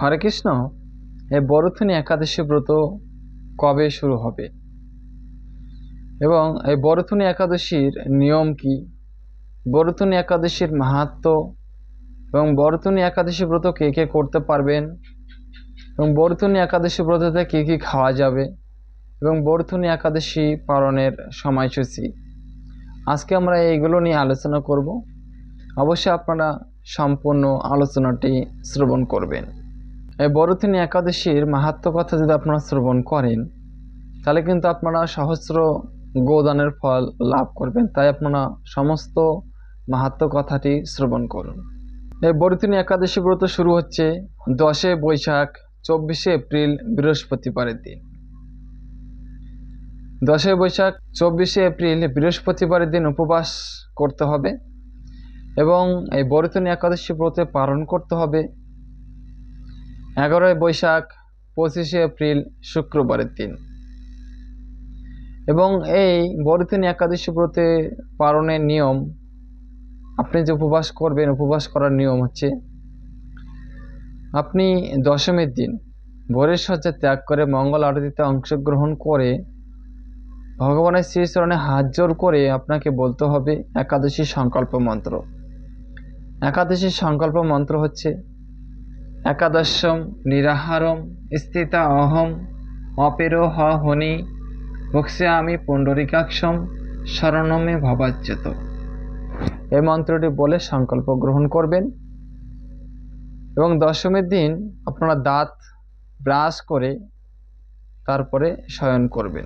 হরে কৃষ্ণ। এই বরথনী একাদশী ব্রত কবে শুরু হবে? এবং এই বরথনী একাদশীর নিয়ম কি? বরথনী একাদশীর মাহাত্ম এবং বরথনী একাদশী ব্রত কে কে করতে পারবেন? এবং বরথনী একাদশী ব্রততে কী কী খাওয়া যাবে? এবং বরথনী একাদশী পালনের সময়সূচি? আজকে আমরা এইগুলো নিয়ে আলোচনা করব। অবশ্যই আপনারা সম্পূর্ণ আলোচনাটি শ্রবণ করবেন। এই বরথনী একাদশীর মাহাত্ম কথা যদি আপনারা শ্রবণ করেন, তাহলে কিন্তু আপনারা সহস্র গোদানের ফল লাভ করবেন। তাই আপনারা সমস্ত মাহাত্ম কথাটি শ্রবণ করুন। এই বরথনী একাদশী ব্রত শুরু হচ্ছে দশে বৈশাখ, চব্বিশে এপ্রিল, বৃহস্পতিবারের দিন। দশই বৈশাখ, চব্বিশে এপ্রিল, বৃহস্পতিবারের দিন উপবাস করতে হবে এবং এই বরতনী একাদশী ব্রতে পালন করতে হবে। এগারোই বৈশাখ, পঁচিশে এপ্রিল, শুক্রবারের দিন। এবং এই বরতনী একাদশী ব্রতে পালনের নিয়ম, আপনি যে উপবাস করবেন, উপবাস করার নিয়ম হচ্ছে, আপনি দশমীর দিন ভোরের সজ্জা ত্যাগ করে মঙ্গল আরতিতে অংশগ্রহণ করে ভগবানের শ্রীচরণে হাত জোর করে আপনাকে বলতে হবে একাদশী সংকল্প মন্ত্র। একাদশী সংকল্প মন্ত্র হচ্ছে একাদশম নিরাহারম, স্থিতা অহম, অপেরো হ হনি ভক্সে আমি পুণ্ডরিকাক্ষম, শরণমে ভবাচ্যত। এই মন্ত্রটি বলে সংকল্প গ্রহণ করবেন। এবং দশমীর দিন আপনারা দাঁত ব্রাশ করে তারপরে শয়ন করবেন।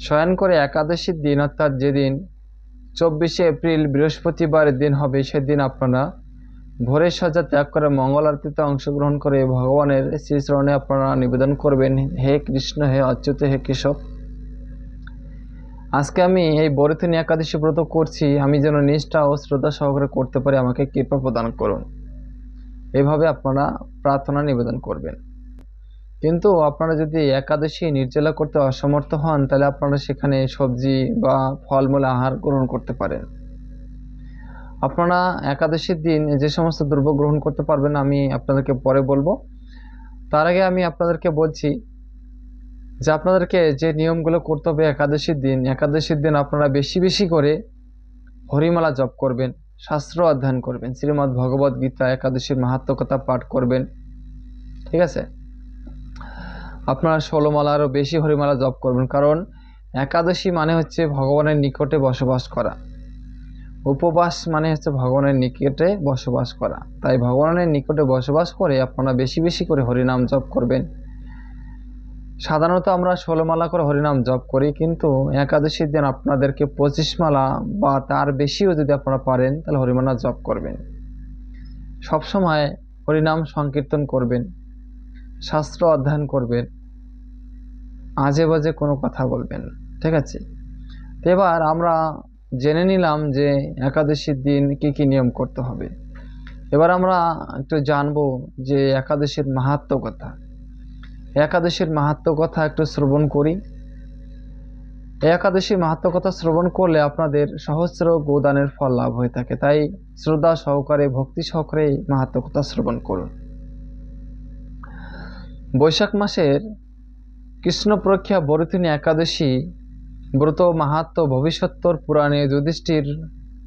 শয়ন করে একাদশীর দিন, অর্থাৎ যেদিন চব্বিশে এপ্রিল বৃহস্পতিবারের দিন হবে, সেদিন আপনারা ভোরের সজ্জা ত্যাগ করে মঙ্গল আরতিতে অংশগ্রহণ করে ভগবানের শ্রীচরণে আপনারা নিবেদন করবেন, হে কৃষ্ণ, হে অচ্যুত, হে কেশব। আজকে আমি এই বরথিনী একাদশী ব্রত করছি। আমি যেন নিষ্ঠা ও শ্রদ্ধা সহকারে করতে পারি, আমাকে কৃপা প্রদান করুন। এভাবে আপনারা প্রার্থনা নিবেদন করবেন। কিন্তু আপনারা যদি একাদশী নির্জলা করতে অসমর্থ হন, তাহলে আপনারা সেখানে সবজি বা ফলমূল আহার গ্রহণ করতে পারেন। আপনারা একাদশীর দিন যে সমস্ত দ্রব্য গ্রহণ করতে পারবেন, আমি আপনাদেরকে পরে বলব। তার আগে আমি আপনাদেরকে বলছি যে আপনাদেরকে যে নিয়মগুলো করতে হবে একাদশীর দিন একাদশীর দিন আপনারা বেশি বেশি করে হরিমালা জপ করবেন, শাস্ত্র অধ্যয়ন করবেন, শ্রীমদ্ ভগবদ্ গীতা, একাদশীর মাহাত্ম কথা পাঠ করবেন, ঠিক আছে? আপনারা ষোলোমালা আরও বেশি হরিমালা জপ করবেন, কারণ একাদশী মানে হচ্ছে ভগবানের নিকটে বসবাস করা। উপবাস মানে হচ্ছে ভগবানের নিকটে বসবাস করা। তাই ভগবানের নিকটে বসবাস করে আপনারা বেশি বেশি করে হরিনাম জপ করবেন। সাধারণত আমরা ষোলোমালা করে হরিনাম জপ করি, কিন্তু একাদশীর দিন আপনাদেরকে পঁচিশ মালা বা তার বেশিও যদি আপনারা পারেন, তাহলে হরিমালা জপ করবেন। সবসময় হরিনাম সংকীর্তন করবেন, শাস্ত্র অধ্যয়ন করবেন, আজে বাজে কোনো কথা বলবেন, ঠিক আছে? এবার আমরা জেনে নিলাম যে একাদশীর দিন কি কি নিয়ম করতে হবে। এবার আমরা একটু জানব যে একাদশীর মাহাত্ম কথা। একাদশীর মাহাত্ম কথা একটু শ্রবণ করি। একাদশী মাহাত্ম কথা শ্রবণ করলে আপনাদের সহস্র গোদানের ফল লাভ হয়ে থাকে। তাই শ্রদ্ধা সহকারে, ভক্তি সহকারে মাহাত্ম কথা শ্রবণ করুন। বৈশাখ মাসের কৃষ্ণপ্রখ্যা বরুথিনী একাদশী ব্রত মাহাত্ম ভবিষ্যত্তর পুরাণে যুধিষ্ঠির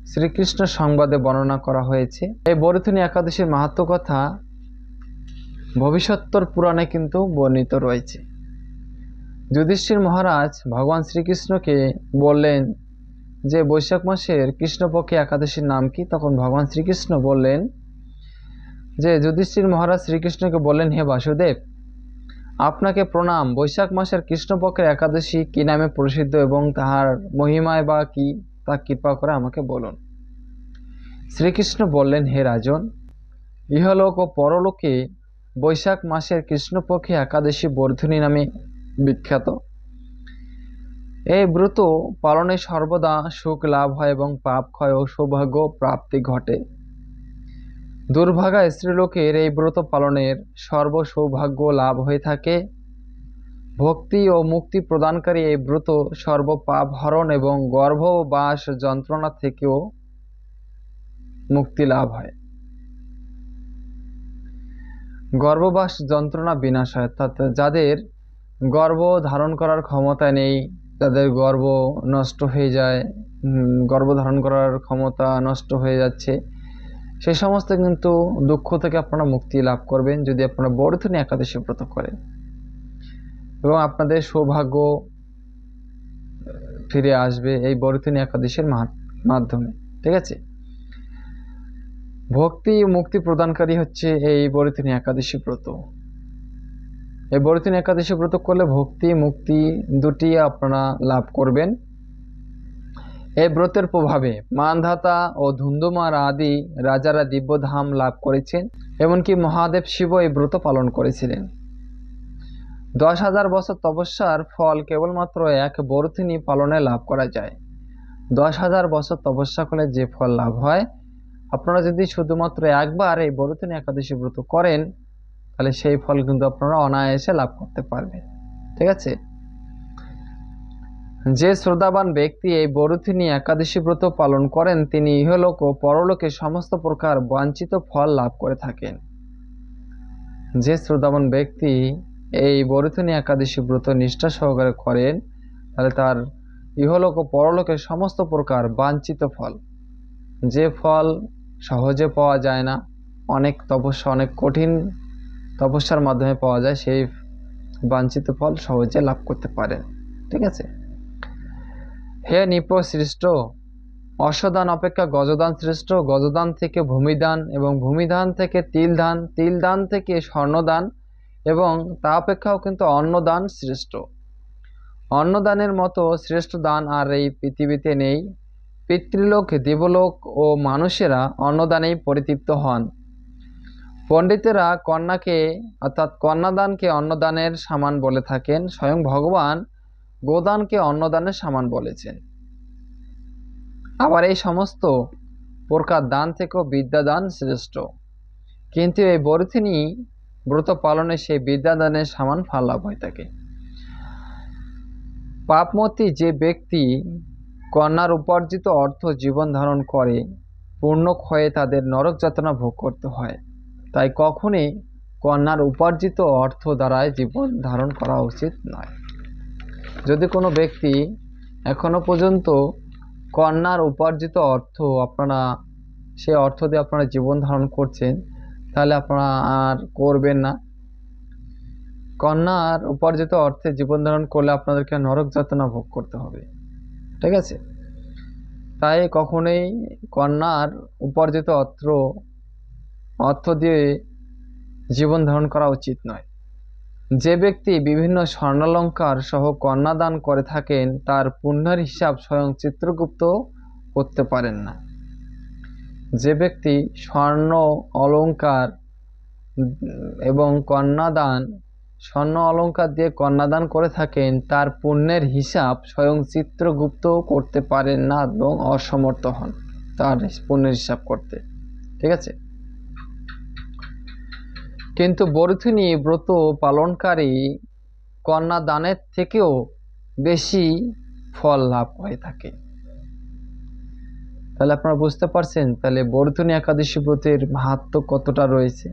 শ্রীকৃষ্ণ সংবাদে বর্ণনা করা হয়েছে। এই বরুথিনী একাদশীর মাহাত্ম কথা ভবিষ্যত্তর পুরাণে কিন্তু বর্ণিত রয়েছে। যুধিষ্ঠির মহারাজ ভগবান শ্রীকৃষ্ণকে বললেন যে, বৈশাখ মাসের কৃষ্ণপক্ষে একাদশীর নাম কি? তখন ভগবান শ্রীকৃষ্ণ বললেন যে, যুধিষ্ঠির মহারাজ শ্রীকৃষ্ণকে বললেন, হে বাসুদেব আপনাকে প্রণাম। বৈশাখ মাসের কৃষ্ণপক্ষের একাদশী কি নামে প্রসিদ্ধ এবং তাহার মহিমায় বা কি, তা কৃপা করে আমাকে বলুন। শ্রীকৃষ্ণ বললেন, হে রাজন, ইহলোক ও পরলোকে বৈশাখ মাসের কৃষ্ণপক্ষে একাদশী বর্ধনী নামে বিখ্যাত। এই ব্রত পালনে সর্বদা সুখ লাভ হয় এবং পাপ ক্ষয় ও সৌভাগ্য প্রাপ্তি ঘটে। দুর্ভাগা স্ত্রীলোকের এই ব্রত পালনের সর্ব সৌভাগ্য লাভ হয়ে থাকে। ভক্তি ও মুক্তি প্রদানকারী এই ব্রত সর্ব পাপ হরণ এবং গর্ভবাস যন্ত্রণা থেকেও মুক্তি লাভ হয়। গর্ভবাস যন্ত্রণা বিনাশ হয়, অর্থাৎ যাদের গর্ভ ধারণ করার ক্ষমতা নেই তাদের গর্ভ নষ্ট হয়ে যায় গর্ভ ধারণ করার ক্ষমতা নষ্ট হয়ে যাচ্ছে সেই সমস্ত কিন্তু দুঃখ থেকে আপনারা মুক্তি লাভ করবেন যদি আপনারা বর্ধনী একাদশী ব্রত করেন। এবং আপনাদের সৌভাগ্য ফিরে আসবে এই বর্ধনী একাদশীর মাধ্যমে। ঠিক আছে? ভক্তি মুক্তি প্রদানকারী হচ্ছে এই বরিতিনী একাদশী ব্রত। এই বরিতিনী একাদশী ব্রত করলে ভক্তি, মুক্তি দুটি আপনারা লাভ করবেন। এই ব্রতের প্রভাবে মানধাতা ও ধুন্ধুমার আদি রাজারা দিব্যধাম লাভ করেছেন, এমনকি মহাদেব শিব এই ব্রত পালন করেছিলেন। দশ হাজার বছর তপস্যার ফল কেবলমাত্র এক বরথিনী পালনে লাভ করা যায়। দশ হাজার বছর তপস্যা করলে যে ফল লাভ হয়, আপনারা যদি শুধুমাত্র একবার এই বরথিনী একাদশী ব্রত করেন, তাহলে সেই ফল কিন্তু আপনারা অনায়াসে লাভ করতে পারবেন। ঠিক আছে? যে শ্রদ্ধাবান ব্যক্তি এই বরুথিনী একাদশী ব্রত পালন করেন, তিনি ইহলোক ও পরলোকে সমস্ত প্রকার বাঞ্ছিত ফল লাভ করে থাকেন। যে শ্রদ্ধাবান ব্যক্তি এই বরুথিনী একাদশী ব্রত নিষ্ঠা সহকারে করেন, তাহলে তার ইহলোক ও পরলোকের সমস্ত প্রকার বাঞ্ছিত ফল। যে ফল সহজে পাওয়া যায় না, অনেক তপস্যা, অনেক কঠিন তপস্যার মাধ্যমে পাওয়া যায়, সেই বাঞ্ছিত ফল সহজে লাভ করতে পারেন। ঠিক আছে? হে নিপ সৃষ্ট, অশ্বদান অপেক্ষা গজদান শ্রেষ্ঠ গজদান থেকে ভূমিদান এবং ভূমিদান থেকে তিলদান তিলদান থেকে স্বর্ণদান এবং তা অপেক্ষাও কিন্তু অন্নদান শ্রেষ্ঠ অন্নদানের মতো শ্রেষ্ঠ দান আর এই পৃথিবীতে নেই। পিতৃলোক, দেবলোক ও মানুষেরা অন্নদানেই পরিতৃপ্ত হন। পণ্ডিতেরা কন্যাকে, অর্থাৎ কন্যাদানকে অন্নদানের সমান বলে থাকেন। স্বয়ং ভগবান গোদানকে অন্নদানের সমান বলেছেন। আবার এই সমস্ত প্রকার দান থেকেও বিদ্যাদান শ্রেষ্ঠ। কিন্তু এই বরথিনী ব্রত পালনে সেই বিদ্যাদানের সমান ফল লাভ হয়ে থাকে পাপমতি যে ব্যক্তি কন্যার উপার্জিত অর্থ জীবন ধারণ করে, পূর্ণ ক্ষয়ে তাদের নরক যাতনা ভোগ করতে হয়, তাই কখনই কন্যার উপার্জিত অর্থ দ্বারাই জীবন ধারণ করা উচিত নয়। যদি কোনো ব্যক্তি এখনও পর্যন্ত কন্যার উপার্জিত অর্থ আপনারা, সে অর্থ দিয়ে আপনারা জীবন ধারণ করছেন, তাহলে আপনারা আর করবেন না। কন্যার উপার্জিত অর্থে জীবন ধারণ করলে আপনাদেরকে নরক যাতনা ভোগ করতে হবে। ঠিক আছে? তাই কখনোই কন্যার উপার্জিত অর্থ অর্থ দিয়ে জীবন ধারণ করা উচিত নয়। যে ব্যক্তি বিভিন্ন স্বর্ণালঙ্কার সহ কন্যাদান করে থাকেন, তার পুণ্যের হিসাব স্বয়ং চিত্রগুপ্ত করতে পারেন না। যে ব্যক্তি স্বর্ণ অলঙ্কার এবং কন্যাদান, স্বর্ণ অলঙ্কার দিয়ে কন্যাদান করে থাকেন, তার পুণ্যের হিসাব স্বয়ং চিত্রগুপ্ত করতে পারেন না এবং অসমর্থ হন তার পুণ্যের হিসাব করতে। ঠিক আছে? কিন্তু বরুথিনী ব্রত পালনকারী কন্যা দানের থেকেও বেশি ফল লাভ হয়ে থাকে। তাহলে আপনারা বুঝতে পারছেন, তাহলে বরুথিনী একাদশী ব্রতের মাহাত্ম কতটা রয়েছে?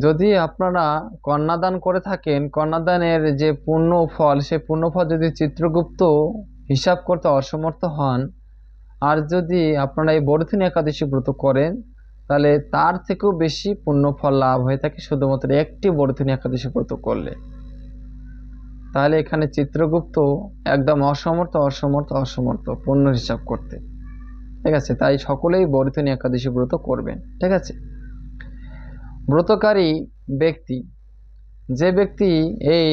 যদি আপনারা কন্যাদান করে থাকেন, কন্যাদানের যে পূর্ণ ফল সেই পূর্ণ ফল যদি চিত্রগুপ্ত হিসাব করতে অসমর্থ হন, আর যদি আপনারা এই বরুথিনী একাদশী ব্রত করেন তাহলে তার থেকেও বেশি পুণ্য ফল লাভ হয়ে থাকে শুধুমাত্র একটি বরুথিনী একাদশী ব্রত করলে। তাহলে এখানে চিত্রগুপ্ত একদম অসমর্থ অসমর্থ অসমর্থ, পূর্ণ হিসাব করতে। ঠিক আছে? তাই সকলেই বরুথিনী একাদশী ব্রত করবেন। ঠিক আছে? ব্রতকারী ব্যক্তি, যে ব্যক্তি এই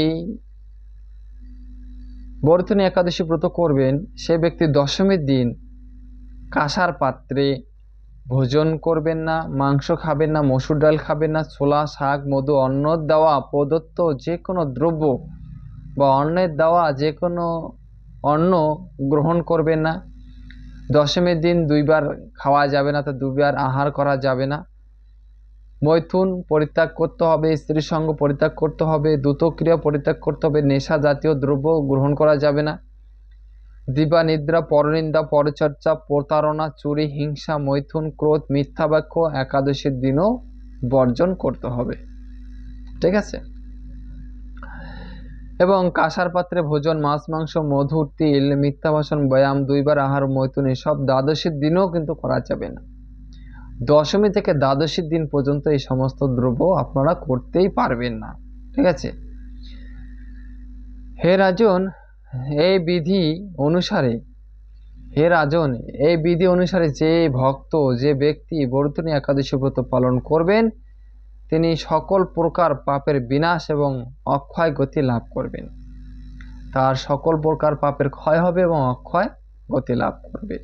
বরুথিনী একাদশী ব্রত করবেন, সে ব্যক্তি দশমীর দিন কাঁসার পাত্রে ভোজন করবেন না, মাংস খাবেন না, মসুর ডাল খাবেন না, ছোলা, শাক, মধু, অন্ন দেওয়া, প্রদত্ত যে কোনো দ্রব্য বা অন্নের দেওয়া যে কোনো অন্ন গ্রহণ করবেন না। দশমীর দিন দুইবার খাওয়া যাবে না, তো দুইবার আহার করা যাবে না। মৈথুন পরিত্যাগ করতে হবে স্ত্রী সঙ্গ পরিত্যাগ করতে হবে, দ্রুতক্রিয়া পরিত্যাগ করতে হবে, নেশা জাতীয় দ্রব্য গ্রহণ করা যাবে না। দিবা নিদ্রা, পরনিন্দা, পরচর্চা, প্রতারণা, চুরি, হিংসা, মৈথুন, ক্রোধ, মিথ্যা বাক্য, একাদশীর দিনও বর্জন করতে হবে। ঠিক আছে? এবং কাঁসার পাত্রে ভোজন, মাছ, মাংস, মধু, তিল, মিথ্যা ভাষণ, ব্যায়াম, দুইবার আহার, মৈথুন সব দ্বাদশীর দিনেও কিন্তু করা যাবে না। দশমী থেকে দ্বাদশীর দিন পর্যন্ত এই সমস্ত দ্রব্য আপনারা করতেই পারবেন না। ঠিক আছে? হে রাজন এই বিধি অনুসারে, হে রাজন, এই বিধি অনুসারে যে ভক্ত, যে ব্যক্তি বর্তনী একাদশী ব্রত পালন করবেন, তিনি সকল প্রকার পাপের বিনাশ এবং অক্ষয় গতি লাভ করবেন। তার সকল প্রকার পাপের ক্ষয় হবে এবং অক্ষয় গতি লাভ করবে।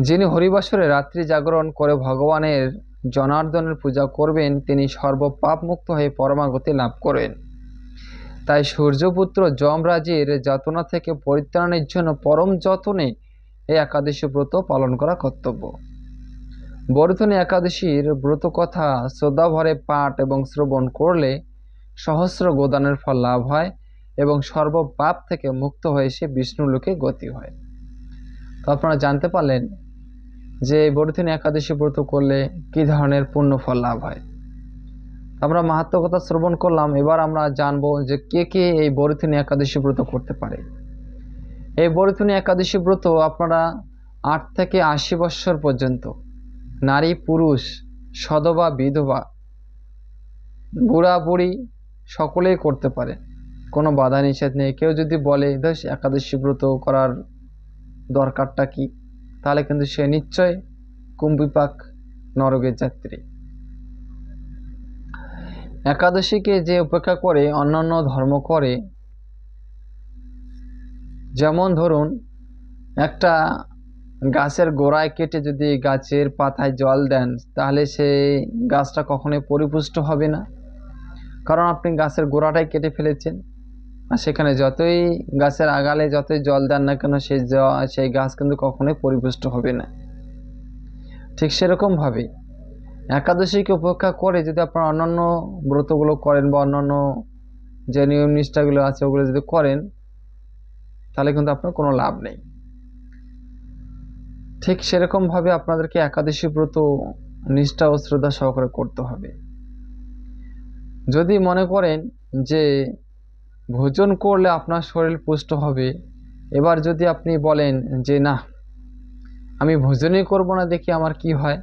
যিনি হরিবাসরে রাত্রি জাগরণ করে ভগবানের জনার্দনের পূজা করবেন, তিনি সর্বপাপ মুক্ত হয়ে পরমাগতি লাভ করেন। তাই সূর্যপুত্র যমরাজের যাতনা থেকে পরিত্রাণের জন্য পরম যতনে এই একাদশী ব্রত পালন করা কর্তব্য। বর্ধনী একাদশীর ব্রত কথা শ্রদ্ধাভরে পাঠ এবং শ্রবণ করলে সহস্র গোদানের ফল লাভ হয় এবং সর্বপাপ থেকে মুক্ত হয়ে সে বিষ্ণুলোকে গতি হয়। তো আপনারা জানতে পারলেন যে বর্ধিনী একাদশী ব্রত করলে কী ধরনের পুণ্য ফল লাভ হয়? আমরা মাহাত্মকতা শ্রবণ করলাম, এবার আমরা জানব যে কে কে এই বরুথিনী একাদশী ব্রত করতে পারে। এই বরুথিনী একাদশী ব্রত আপনারা আট থেকে আশি বৎসর পর্যন্ত, নারী, পুরুষ, সদবা, বিধবা, বুড়া, বুড়ি, সকলেই করতে পারে। কোনো বাধা নিষেধ নেই। কেউ যদি বলে, ধস, একাদশী ব্রত করার দরকারটা কি? তাহলে কিন্তু সে নিশ্চয় কুম্ভিপাক নরকের যাত্রী। একাদশীকে যে উপেক্ষা করে অন্যান্য ধর্ম করে, যেমন ধরুন, একটা গাছের গোড়ায় কেটে যদি গাছের পাতায় জল দেন, তাহলে সেই গাছটা কখনোই পরিপুষ্ট হবে না। কারণ আপনি গাছের গোড়াটাই কেটে ফেলেছেন। আর সেখানে যতই গাছের আগালে যতই জল দেন না কেন, সেই সেই গাছ কিন্তু কখনোই পরিপুষ্ট হবে না। ঠিক সেরকমভাবে একাদশীকে উপেক্ষা করে যদি আপনারা অন্যান্য ব্রতগুলো করেন বা অন্যান্য যে নিয়ম নিষ্ঠাগুলো আছে, ওগুলো যদি করেন, তাহলে কিন্তু আপনার কোনো লাভ নেই। ঠিক সেরকমভাবে আপনাদেরকে একাদশী ব্রত নিষ্ঠা ও শ্রদ্ধা সহকারে করতে হবে। যদি মনে করেন যে ভোজন করলে আপনার শরীর পুষ্ট হবে, এবার যদি আপনি বলেন যে, না, আমি ভোজনই করব না, দেখি আমার কি হয়।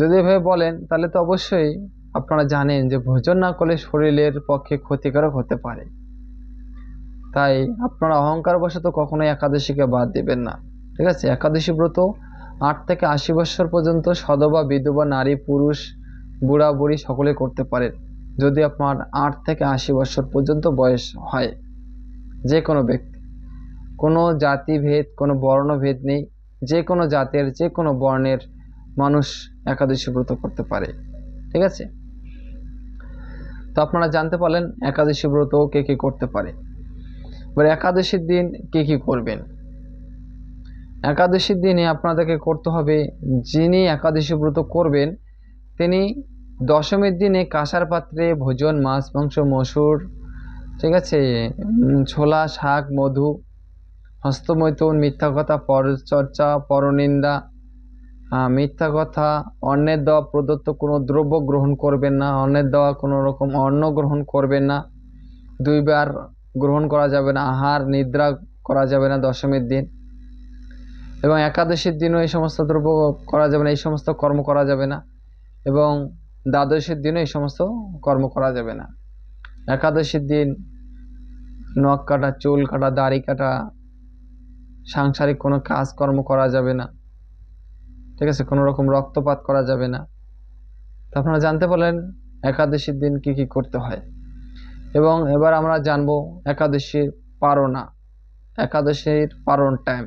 যদি এভাবে বলেন, তাহলে তো অবশ্যই আপনারা জানেন যে ভোজন না করলে শরীরের পক্ষে ক্ষতিকারক হতে পারে। তাই আপনারা অহংকার বশত কখনোই একাদশীকে বাদ দেবেন না। ঠিক আছে? একাদশী ব্রত আট থেকে আশি বছর পর্যন্ত সদবা বিধবা, নারী, পুরুষ, বুড়া, বুড়ি সকলে করতে পারেন। যদি আপনার আট থেকে আশি বছর পর্যন্ত বয়স হয় যে কোনো ব্যক্তি। কোনো জাতিভেদ, কোনো বর্ণভেদ নেই। যে কোনো জাতের, যে কোনো বর্ণের মানুষ একাদশী ব্রত করতে পারে, ঠিক আছে? তো আপনারা জানতে পারলেন একাদশী ব্রত কে কে করতে পারে। এবার একাদশীর দিন কে কী করবেন? একাদশীর দিনে আপনাদেরকে করতে হবে, যিনি একাদশী ব্রত করবেন, তিনি দশমীর দিনে কাঁসার পাত্রে ভোজন, মাছ, মাংস, মসুর, ঠিক আছে ছোলা, শাক, মধু, হস্তমৈথুন, মিথ্যা কথা, পরচর্চা, পরনিন্দা মিথ্যা কথা অন্যের দেওয়া প্রদত্ত কোনো দ্রব্য গ্রহণ করবেন না অন্যের দেওয়া কোনো রকম অন্ন গ্রহণ করবেন না, দুইবার গ্রহণ করা যাবে না, আহার, নিদ্রা করা যাবে না দশমীর দিন। এবং একাদশীর দিনও এই সমস্ত দ্রব্য করা যাবে না, এই সমস্ত কর্ম করা যাবে না, এবং দ্বাদশীর দিনও এই সমস্ত কর্ম করা যাবে না। একাদশীর দিন নখ কাটা, চুল কাটা, দাড়ি কাটা, সাংসারিক কোনো কাজকর্ম করা যাবে না। ঠিক আছে, কোনো রকম রক্তপাত করা যাবে না। তো আপনারা জানতে পারলেন একাদশীর দিন কি কি করতে হয়। এবং এবার আমরা জানব একাদশীর পারণা একাদশীর পারণ টাইম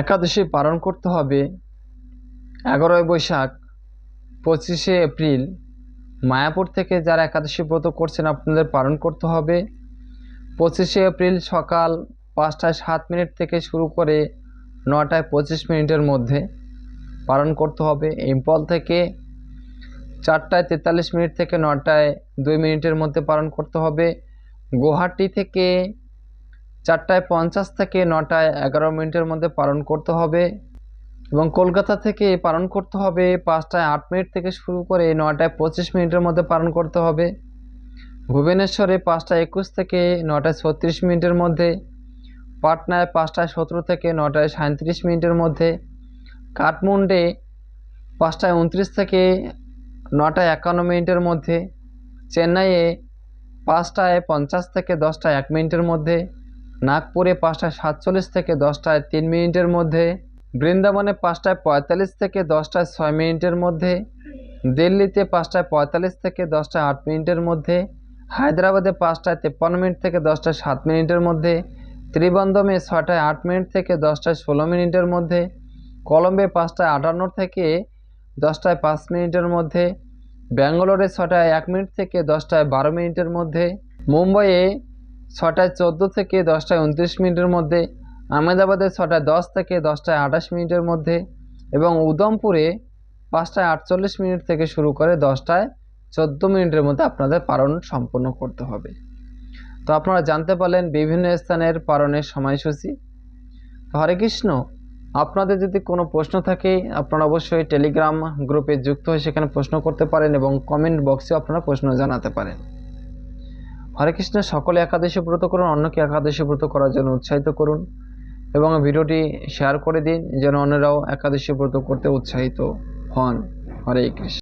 একাদশী পালন করতে হবে এগারোই বৈশাখ, পঁচিশে এপ্রিল। মায়াপুর থেকে যারা একাদশী ব্রত করছেন, আপনাদের পালন করতে হবে। পঁচিশে এপ্রিল সকাল পাঁচটায় সাত মিনিট থেকে শুরু করে নটায় পঁচিশ মিনিটের মধ্যে। পালন করতে হবে। ইম্পল থেকে চারটায় তেতাল্লিশ মিনিট থেকে নটায় দুই মিনিটের মধ্যে পালন করতে হবে। গুয়াহাটি থেকে চারটায় পঞ্চাশ থেকে নটায় এগারো মিনিটের মধ্যে পালন করতে হবে এবং কলকাতা থেকে পালন করতে হবে পাঁচটায় আট মিনিট থেকে শুরু করে নয়টায় পঁচিশ মিনিটের মধ্যে পালন করতে হবে। ভুবনেশ্বরে পাঁচটা একুশ থেকে নটায় ছত্রিশ মিনিটের মধ্যে, পাটনায় পাঁচটায় সতেরো থেকে নটায় সাঁত্রিশ মিনিটের মধ্যে কাঠমুন্ডে পাঁচটায় উনত্রিশ থেকে নটায় একান্ন মিনিটের মধ্যে, চেন্নাইয়ে পাঁচটায় পঞ্চাশ থেকে দশটায় এক মিনিটের মধ্যে, নাগপুরে পাঁচটায় সাতচল্লিশ থেকে দশটায় তিন মিনিটের মধ্যে, বৃন্দাবনে পাঁচটায় পঁয়তাল্লিশ থেকে দশটায় ছয় মিনিটের মধ্যে, দিল্লিতে পাঁচটায় পঁয়তাল্লিশ থেকে দশটায় আট মিনিটের মধ্যে, হায়দ্রাবাদে পাঁচটায় তেপ্পান্ন মিনিট থেকে দশটায় সাত মিনিটের মধ্যে ত্রিবন্দমে ছটায় আট মিনিট থেকে দশটায় ষোলো মিনিটের মধ্যে কলম্বে পাঁচটায় আটান্ন থেকে দশটায় পাঁচ মিনিটের মধ্যে, ব্যাঙ্গালোরে ছটায় এক মিনিট থেকে দশটায় বারো মিনিটের মধ্যে, মুম্বাইয়ে ছটায় চোদ্দ থেকে দশটায় উনত্রিশ মিনিটের মধ্যে, আহমেদাবাদে ছটায় দশ থেকে দশটায় আঠাশ মিনিটের মধ্যে এবং উদমপুরে পাঁচটায় আটচল্লিশ মিনিট থেকে শুরু করে দশটায় চোদ্দ মিনিটের মধ্যে আপনাদের পালন সম্পূর্ণ করতে হবে। তো আপনারা জানতে পারলেন বিভিন্ন স্থানের পালনের সময়সূচি। হরে কৃষ্ণ। আপনাদের যদি কোনো প্রশ্ন থাকে, আপনারা অবশ্যই টেলিগ্রাম গ্রুপে যুক্ত হয়ে সেখানে প্রশ্ন করতে পারেন এবং কমেন্ট বক্সেও আপনারা প্রশ্ন জানাতে পারেন। হরে কৃষ্ণ, সকলে একাদশী ব্রত করুন, অন্যকে একাদশী ব্রত করার জন্য উৎসাহিত করুন এবং ভিডিওটি শেয়ার করে দিন, যেন অন্যরাও একাদশী ব্রত করতে উৎসাহিত হন। হরে কৃষ্ণ।